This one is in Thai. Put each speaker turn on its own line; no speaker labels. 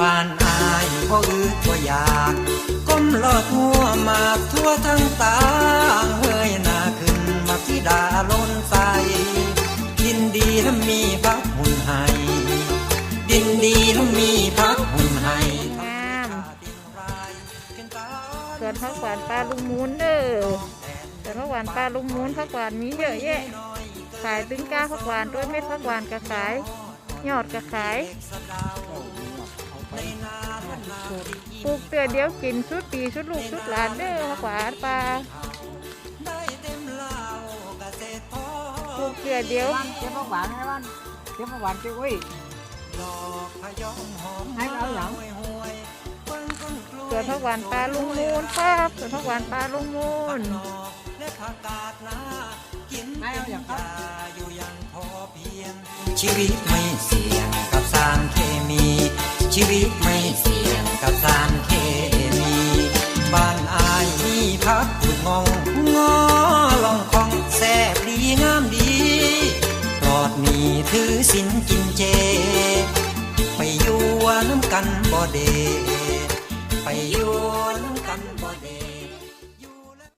บ้านอายพ่ออืตัวอยาก ก้มลอดทัวมาทั่วทั้งตาเฮ้ยนาขึ้นมาที่ดาล้นใสดินดีถ้ามีพักหุ่นให้ดินดีถ้ามีพักหุ่นให้
สวนผักหวานปลาลุงมูนเด้อสวนผักหวานปลาลุงมูนผักหวานมีเยอะแยะ ขายตึ้งก้าผักหวานด้วยเม็ดผักหวานกระขาย ยอดกระขาย ปลูกเตือเดียวกินชุดปีชุดลูกชุดหลานเด้อผักหวานปลาปลูกเตือเดียว
เก็บผักหวานให้บ้านเก็บผักหวานเก็บไว้ให้เอาอย่าง
สวนผักหวานปลาลุงมูนครับสวนผักหวานปลาลุงมูน
ให้เอาอย่างครับ
ชีวิตไม่เสี่ยงกับสารเคมี ชีวิตไม่เสี่ยง กับสารเคมี บ้านอายมีพักถูกงองงอลองคองแซบดีงามดีปลอดมีถือสินกินเจ ไปอยู่น้ำกันบ่เด ไปอยู่